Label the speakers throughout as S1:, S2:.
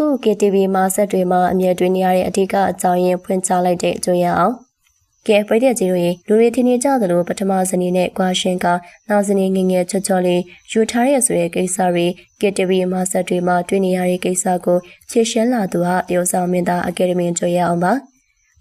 S1: သူ့ KTV မှာဆက်တွေမှာအမြဲတွေ့နေရတဲ့အဓိကအကြောင်းရင်းဖွင့်ချလိုက်တဲ့အကျွမ်းရအောင်ကဲပရိသတ်ကြီးတို့ရေလူတွေထင်နေကြသလိုပထမဇနီးနဲ့ကွာရှင်ကနောက်ဇနီးငယ်ငယ်ချောချောလေးယူထားရဆိုတဲ့ကိစ္စတွေ KTV မှာဆက်တွေမှာတွေ့နေရတဲ့ကိစ္စကိုခြေရှင်းလာသူဟာတရုတ်ဆောင်မင်းသားအကယ်ဒမီကျွမ်းရအောင်ပါ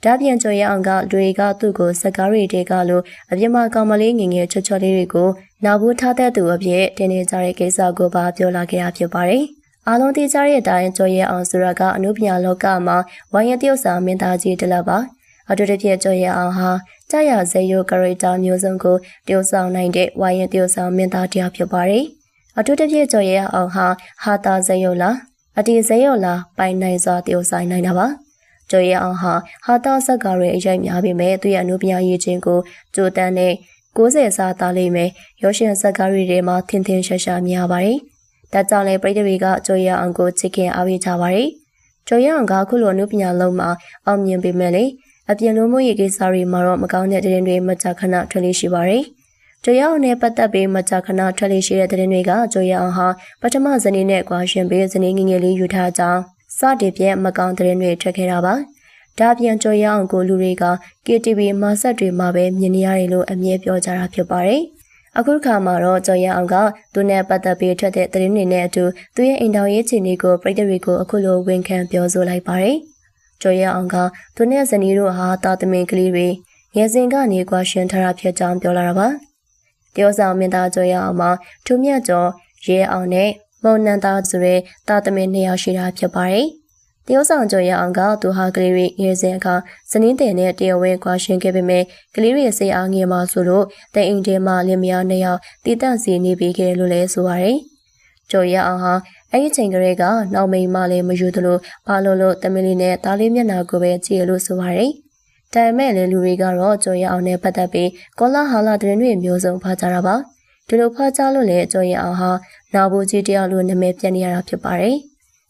S1: ဒါပြန်ကျော်ရအောင်ကလူတွေကသူ့ကိုစကားရီတွေကလို့အပြစ်မကောင်မလေးငငယ်ချွတ်ချွတ်လေးတွေကိုနာဘူးထားတဲ့သူအဖြစ်တင်နေကြတဲ့ကိစ္စကိုပါပြောလာခဲ့တာဖြစ်ပါတယ်။ အားလုံးသိကြတဲ့အတိုင်းကျော်ရအောင်ဆိုတာကအနုပညာလောကမှာဝိုင်းရတရုတ်စာမင်းသားကြီးတလက်ပါ။အတူတပြည့်ကျော်ရအောင်ဟာကြာရဇေယိုကရိတာမျိုးစုံကိုတရုတ်ဆောင်နိုင်တဲ့ဝိုင်းရတရုတ်စာမင်းသားတရားဖြစ်ပါတယ်။အတူတပြည့်ကျော်ရအောင်ဟာဟာတာဇေယိုလားအတီဇေယိုလားပိုင်နိုင်စွာတရုတ်ဆိုင်နိုင်တာပါ။ကျော်ရအောင်ဟာဟာတာဇက်ကာရဲ့အရိုက်များပေမဲ့သူ့ရဲ့အနုပညာရည်ချင်းကိုကြိုတန်းနဲ့60စားသားလိမ့်မယ်ရောရှင်ဇက်ကာရီတွေမှာထင်ထင်ရှားရှားများပါတယ်။ ဒါကြောင့်လည်းပြည်သူတွေကကျော်ရအောင်ကိုချစ်ခင်အားပေးကြပါတယ်။ကျော်ရအောင်ကခုလိုအနုပညာလုံးမှာအောင်မြင်ပေမဲ့လေအပြင်လိုမှုရေးကိစ္စတွေမှာတော့မကောင်းတဲ့တဲ့တွေမကြခဏထွက်လေးရှိပါတယ်။ကျော်ရအောင်နဲ့ပတ်သက်ပြီးမကြခဏထွက်လေးရှိတဲ့တဲ့တွေကကျော်ရအောင်ဟာပထမဇနီးနဲ့ကွာရှင်ပေးဇနီးငငယ်လေးယူထားကြောင်းစတင်ပြမကောင်းတဲ့တွေထွက်ခဲ့တာပါ။ဒါပြန်ကြော်ရအောင်ကိုလူတွေက KTV မှာဆက်တွေမှာပဲမြင်နေရတယ်လို့အမြဲပြောကြတာဖြစ်ပါတယ်။ အခုခါမှာတော့ကြော်ရအောင်ကသူနဲ့ပတ်သက်ပြီးထွက်တဲ့သတင်းတွေနဲ့အတူသူရဲ့အိမ်တော်ရေးချင်တွေကိုပြည်သူတွေကိုအခုလိုဝန်ခံပြောဆိုလိုက်ပါတယ်။ကြော်ရအောင်ကသူနဲ့ဇနီးတို့ဟာတာသမင်ကလေးတွေငယ်စဉ်ကနေကွာရှင်ထားတာဖြစ်ကြောင်းပြောလာတာပါ။တယောဆောင်မင်းသားကြော်ရအောင်မှာထူးမြတ်ကျော်ရဲအောင်နဲ့မုံနန္တာဆိုတဲ့တာသမင်နှစ်ယောက်ရှိတာဖြစ်ပါတယ်။ တရုတ်ဆောင်ကျော်ရအောင်ကသူဟာကလေးတွေငယ်စဉ်အခါစနင်းတယ်နဲ့တရဝဲကွာရှင်းခဲ့ပေမဲ့ကလေးတွေစိတ်အားငယ်မှဆိုလို့တဲ့အိမ်ထဲမှာလင်မယားနှစ်ယောက်တည်တံ့စီနေပြီးခဲ့လို့လဲဆိုပါတယ်။ကျော်ရအောင်ဟာအဲ့ဒီချိန်ကလေးကနောက်မိန်မလည်းမယူသလိုဘာလို့လို့တမီလီနဲ့တားလေးမျက်နှာကိုပဲကြည့်ရလို့ဆိုပါတယ်။ဒါပေမဲ့လေလူတွေကတော့ကျော်ရအောင်နဲ့ပတ်သက်ပြီးကောလာဟာလာတဲ့တွေမျိုးစုံဖားကြတာပါ။ဒီလိုဖားကြလို့လည်းကျော်ရအောင်ဟာနာဘူးကြီးတယောက်လိုနာမည်ပြနေရတာဖြစ်ပါတယ်။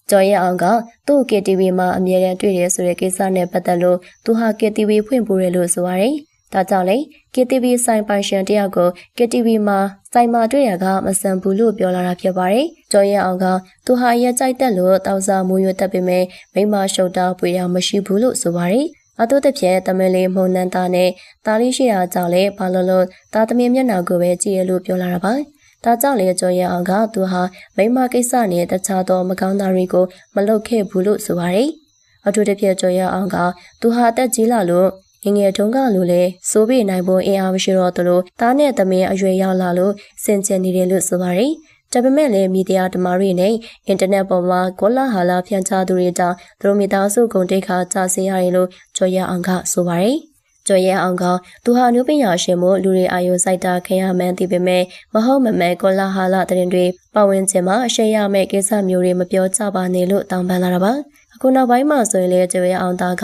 S1: ကျော်ရအောင်ကသူ့ KTV မှာအမြဲတမ်းတွေ့ရဆိုတဲ့ကိစ္စနဲ့ပတ်သက်လို့သူဟာ KTV ဖွင့်ပိုးရလို့ဆိုပါတယ်။ဒါကြောင့်လေ KTV ဆိုင်ပိုင်ရှင်တယောက်ကို KTV မှာစိုင်မှာတွေ့ရကမဆန်ဘူးလို့ပြောလာတာဖြစ်ပါတယ်။ကျော်ရအောင်ကသူဟာရကြိုက်တက်လို့တောက်စားမူရွတ်တက်ပေမဲ့မိမရှုပ်တာပွေတာမရှိဘူးလို့ဆိုပါတယ်။အတူတဖြင့်တမန်လေးမုံနန်းသားနဲ့တားလေးရှိတာကြောင့်လည်းဘာလို့လို့တာသမင်မျက်နှာကိုပဲကြည့်ရလို့ပြောလာတာပါ။ ဒါကြောင့်လေကျော်ရအောင်ကသူဟာမိမကိစ္စနဲ့တခြားသောမကောင်းတာတွေကိုမလုပ်ခဲ့ဘူးလို့ဆိုပါတယ်။အထူးသဖြင့်ကျော်ရအောင်ကသူဟာအသက်ကြီးလာလို့ငငယ်တုန်းကလိုလဲစိုးပြေနိုင်ဖို့အင်အားမရှိတော့သလိုတားနဲ့သမင်အရွယ်ရောက်လာလို့စင်ကြင်နေတယ်လို့ဆိုပါတယ်။ဒါပေမဲ့လည်းမီဒီယာဓမ္မတွေနဲ့အင်တာနက်ပေါ်မှာကောလာဟာလာဖြန့်ချသူတွေကြောင့်သူတို့မိသားစုကုန်တိတ်ခါကြာစင်ရတယ်လို့ကျော်ရအောင်ကဆိုပါတယ်။ ကျော်ရအောင်ကသူဟာအနုပညာရှင်မို့လူတွေအာယုစိုက်တာခင်ရမှန်းသိပေမဲ့မဟုတ်မမှန်ကောလာဟာလာတဲ့ရင်တွေပတ်ဝန်းကျင်မှာအရှိရမဲ့ကိစ္စမျိုးတွေမပြောကြပါနဲ့လို့တောင်းပန်လာတာပါ။အခုနောက်ပိုင်းမှာဆိုရင်လည်းကျော်ရအောင်သားက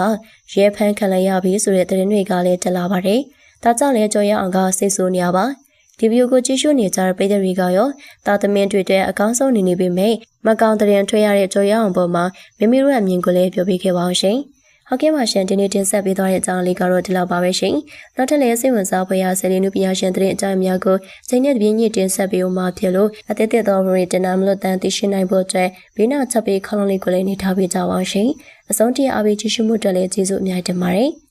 S1: ရဲဖမ်းခံလိုက်ရပြီဆိုတဲ့သတင်းတွေကလည်းတက်လာပါတယ်။ဒါကြောင့်လည်းကျော်ရအောင်ကစိတ်ဆိုးနေရပါ။ဒီဗီဒီယိုကိုကြည့်ရှုနေကြတဲ့ပရိသတ်တွေကရောတာသမင်တွေတဲ့အကောင်းဆုံးနေနေပေမဲ့မကောင်းတဲ့ထွက်ရတဲ့ကြော်ရအောင်ပေါ်မှာမိမိတို့ရဲ့အမြင်ကိုလည်းပြောပြခဲ့ပါအောင်ရှင်။ ဟုတ်ကဲ့ပါရှင်ဒီနေ့တင်ဆက်ပေးသွားတဲ့အကြောင်းလေးကတော့ဒီလောက်ပါပဲရှင်။နောက်ထပ်လည်းစိတ်ဝင်စားဖွယ်ရာဆယ်လီနုပညာရှင်တဲ့အကြောင်းအများကိုစိတ်နဲ့တပြင်းညစ်တင်ဆက်ပေးဦးမှာဖြစ်လို့အသက်သက်သောရီတင်နာမလို့တန်သိရှိနိုင်ဖို့အတွက်ဘေးနာချက်ပေးခေါင်းလေးကိုလည်းနေထားပေးကြပါအောင်ရှင်။အဆုံးထိအားပေးကြည့်ရှုမှုအတွက်လည်းကျေးဇူးအများကြီးတင်ပါတယ်။